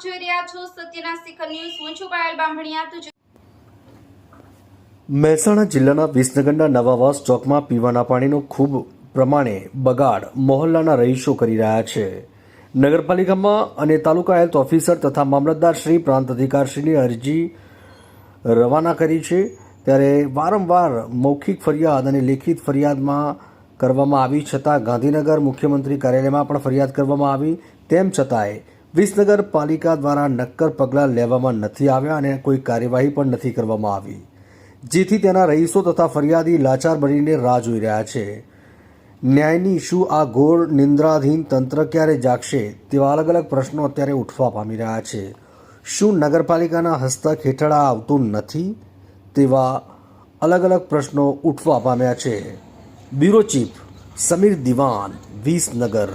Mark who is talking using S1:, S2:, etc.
S1: છો સત્યના શિખર ન્યૂઝ. હું છું પાયલ બામભણિયા તો
S2: મહેસાણા જિલ્લાના વિસનગરના નવાવાસ ચોકમાં પીવાના પાણીનો ખૂબ પ્રમાણે બગાડ મોહલ્લાના રહીશો કરી રહ્યા છે. નગરપાલિકામાં અને તાલુકા હેલ્થ ઓફિસર તથા મામલતદાર શ્રી, પ્રાંત અધિકારશ્રીની અરજી રવાના કરી છે. ત્યારે વારંવાર મૌખિક ફરિયાદ અને લેખિત ફરિયાદમાં કરવામાં આવી, છતાં ગાંધીનગર મુખ્યમંત્રી કાર્યાલયમાં પણ ફરિયાદ કરવામાં આવી. તેમ છતાંય વિસનગર પાલિકા દ્વારા નક્કર પગલાં લેવામાં નથી આવ્યા અને કોઈ કાર્યવાહી પણ નથી કરવામાં આવી. જેથી તેના રહીશો તથા ફરિયાદી લાચાર બનીને રાહ જોઈ રહ્યા છે. ન્યાયની શું આ ઘોર નિંદ્રાધીન તંત્ર ક્યારે જાગશે તેવા અલગ અલગ પ્રશ્નો અત્યારે ઉઠવા પામી રહ્યા છે. શું નગરપાલિકાના હસ્તક હેઠળ આ આવતું નથી તેવા અલગ અલગ પ્રશ્નો ઉઠવા પામ્યા છે. બ્યુરો ચીફ સમીર દિવાન, વિસનગર.